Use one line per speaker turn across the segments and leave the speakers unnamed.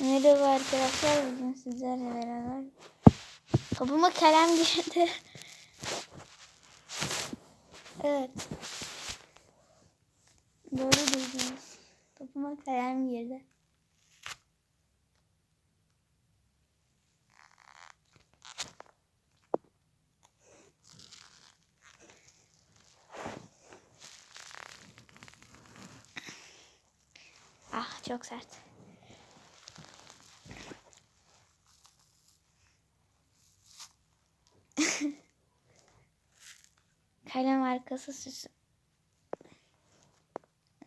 Merhaba arkadaşlar. Bugün sizlerle beraber topuma kalem girdi. evet. Doğru duydunuz. Topuma kalem girdi. Ah çok sert. Kalem arkası süsü.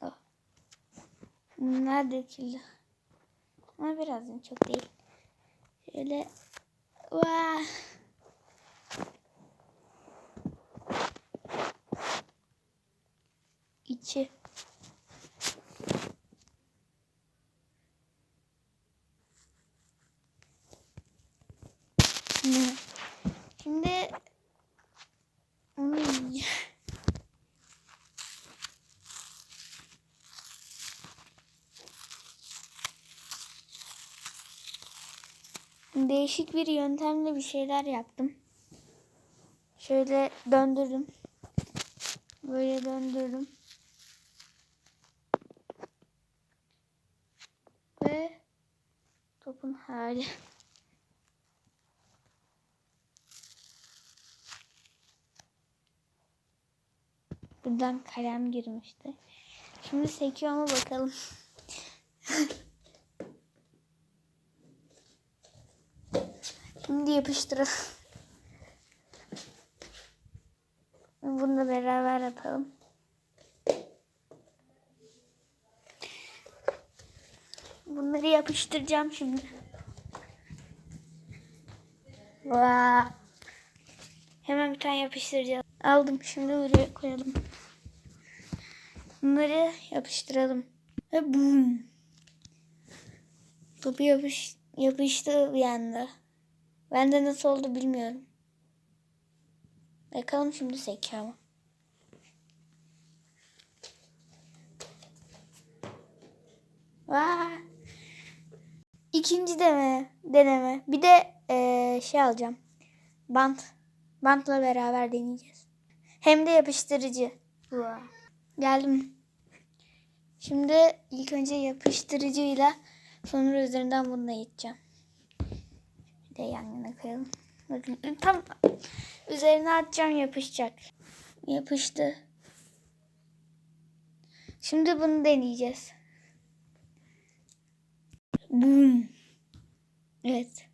Oh. Bunlar döküldü. Ama birazdan çok değil. Şöyle. Vaa. İçi. Ne? Değişik bir yöntemle bir şeyler yaptım. Şöyle döndürdüm. Böyle döndürdüm. Ve topun hali. Buradan kalem girmişti. Şimdi sekiyor mu bakalım. Şimdi yapıştıralım. Bunu beraber yapalım. Bunları yapıştıracağım şimdi. Vaa. Hemen bir tane yapıştıracağız. Aldım şimdi buraya koyalım. Bunları yapıştıralım. Ve bum. Topu yapış, yapıştı bir anda. Ben de nasıl oldu bilmiyorum. Bakalım şimdi mu? Vaa. İkinci deme, deneme. Bir de eee, şey alacağım. Bant. Bantla beraber deneyeceğiz. Hem de yapıştırıcı. Vaa. Geldim. Şimdi ilk önce yapıştırıcıyla sonra üzerinden bununla gideceğim. De yan yana koyalım. Bakın tam üzerine atacağım yapışacak. Yapıştı. Şimdi bunu deneyeceğiz. Boom. Evet.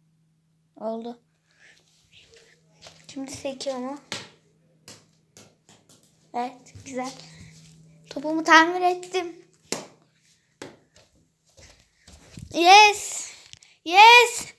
Oldu. Şimdi sekiyor mu? Evet. Güzel. Topumu tamir ettim. Yes. Yes.